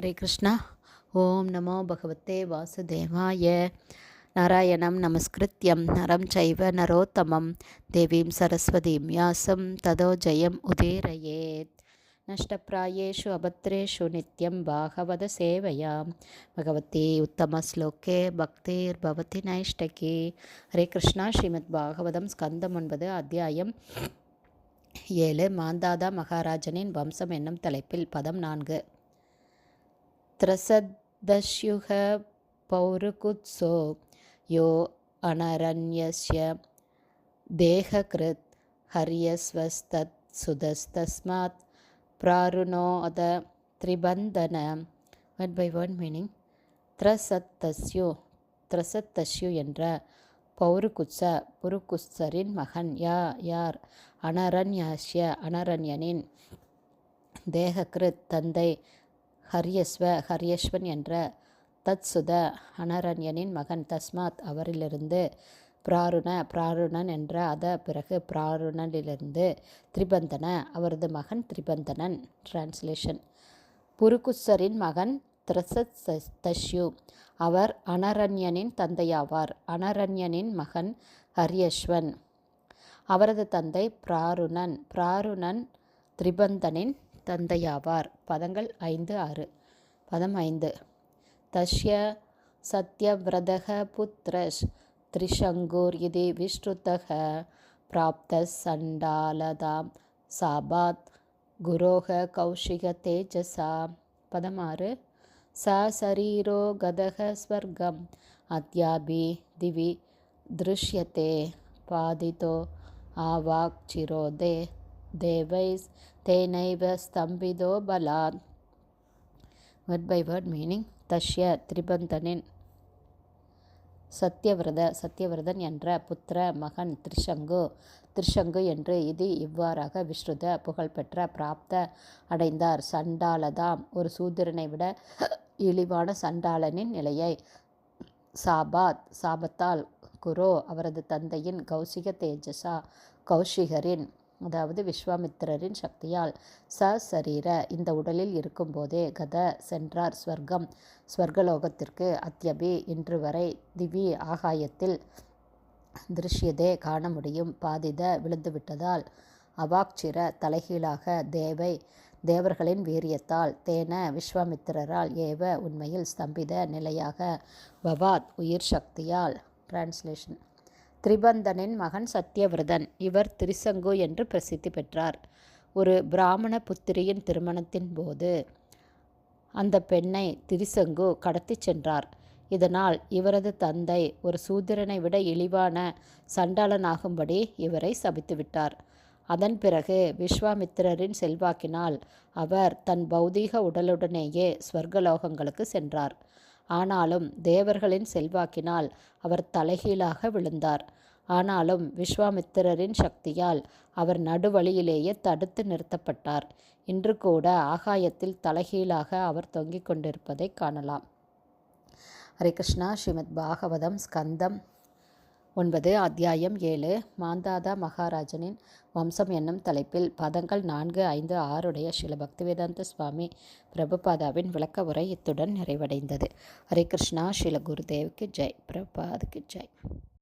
ஹரே கிருஷ்ணா. ஓம் நமோ பகவத்தே வாசுதேவாய. நாராயணம் நமஸ்கிருத்யம் நரம் சைவ நரோத்தமம். தேவீம் சரஸ்வதீம் யாசம் ததோ ஜெயம் உதேரயேத். நஷ்டப்பிராயேஷு அபத்ரேஷு நித்யம் பாகவத சேவையாம். பகவதி உத்தமஸ்லோகே பக்திர் பவதி நைஷ்டகி. ஹரே கிருஷ்ணா ஸ்ரீமத் பாகவதம் ஸ்கந்தம் ஒன்பது அத்தியாயம் ஏழு. மாந்தாதா மகாராஜனின் வம்சம் என்னும் தலைப்பில் பதம் நான்கு. त्रसदस्युः पौरुकुत्सो यो अनरण्यस्य देहकृत् हर्यस्वस्तत्सुधस्तस्मात् प्रारुणोद त्रिबन्धन one by one meaning Trasadasyu Trasadasyu என்ற பௌருகுத்ச புருகுஸ்தரின் மகன் யா யார் அனரண்யாஸ்ய அனரண்யனின் தேககிருத் தந்தை ஹரியஸ்வ ஹரியஸ்வன் என்ற தத்சுத அனரண்யனின் மகன் தஸ்மாத் அவரிலிருந்து பிராருண பிராருணன் என்ற அத பிறகு பிராருணனிலிருந்து திரிபந்தன அவரது மகன் திரிபந்தனன். டிரான்ஸ்லேஷன் புருகுசரின் மகன் திரசத்யு அவர் அனரண்யனின் தந்தையாவார். அனரண்யனின் மகன் ஹரியஸ்வன். அவரது தந்தை பிராருணன். பிராருணன் திரிபந்தனின் தந்தையாவார். பதங்கள் ஐந்து ஆறு. பதம் ஐந்து. தஷ்ய சத்யவிரதக புத்திரஷ் திரிஷங்கூர் இது விஷ்ருத்தக பிராப்த சண்டாலதாம் சாபாத் குரோக கௌஷிக தேஜசா பதமாறு ச சரீரோ கதக ஸ்வர்க்கம் அத்யாபி திவி திருஷ்யத்தே பாதிதோ ஆவாக் சிரோதே. தேவைஸ் தேனைவ ஸ்தம்பிதோ பலாத் வேர்ட் பை வேர்ட் மீனிங் தஷ்ய திரிபந்தனின் சத்யவிரத சத்யவிரதன் என்ற புத்திர மகன் திருஷங்கு. திருஷங்கு என்று இது இவ்வாறாக விஸ்ருத புகழ்பெற்ற பிராப்த அடைந்தார். சண்டாலதாம் ஒரு சூத்திரனை விட இழிவான சண்டாளனின் நிலையை சாபாத் சாபத்தால் குரோ அவரது தந்தையின் கௌசிக தேஜசா கௌஷிகரின் அதாவது விஸ்வாமித்திரரின் சக்தியால் ச சரீர இந்த உடலில் இருக்கும்போதே கத சென்றார் ஸ்வர்க்கம் ஸ்வர்கலோகத்திற்கு அத்யபி இன்று வரை திவி ஆகாயத்தில் திருஷ்யதே காண முடியும். பாதித விழுந்துவிட்டதால் அவாக்சிர தலைகீழாக தேவை தேவர்களின் வீரியத்தால் தேன விஸ்வாமித்திரரால் ஏவ உண்மையில் ஸ்தம்பித நிலையாக பவாத் உயிர் சக்தியால். டிரான்ஸ்லேஷன் திரிபந்தனின் மகன் சத்யவிரதன். இவர் திரிசங்கு என்று பிரசித்தி பெற்றார். ஒரு பிராமண புத்திரியின் திருமணத்தின் போது அந்த பெண்ணை திரிசங்கு கடத்தி சென்றார். இதனால் இவரது தந்தை ஒரு சூத்திரனை விட இழிவான சண்டாளனாகும்படி இவரை சபித்துவிட்டார் அதன் பிறகு விஸ்வாமித்திரரின் செல்வாக்கினால் அவர் தன் பௌதீக உடலுடனேயே ஸ்வர்கலோகங்களுக்கு சென்றார். ஆனாலும் தேவர்களின் செல்வாக்கினால் அவர் தலைகீழாக விழுந்தார். ஆனாலும் விஸ்வாமித்திரரின் சக்தியால் அவர் நடுவழியிலேயே தடுத்து நிறுத்தப்பட்டார். இன்று கூட ஆகாயத்தில் தலைகீழாக அவர் தொங்கிக் கொண்டிருப்பதை காணலாம். ஹரே கிருஷ்ணா. ஸ்ரீமத் பாகவதம் ஸ்கந்தம் ஒன்பது அத்தியாயம் ஏழு மாந்தாதா மகாராஜனின் வம்சம் என்னும் தலைப்பில் பதங்கள் நான்கு ஐந்து ஆறுடைய ஸ்ரீல பக்திவேதாந்த சுவாமி பிரபுபாதாவின் விளக்க உரை இத்துடன் நிறைவடைந்தது. ஹரே கிருஷ்ணா ஸ்ரீல குருதேவுக்கு ஜெய் பிரபாதுக்கு ஜெய்.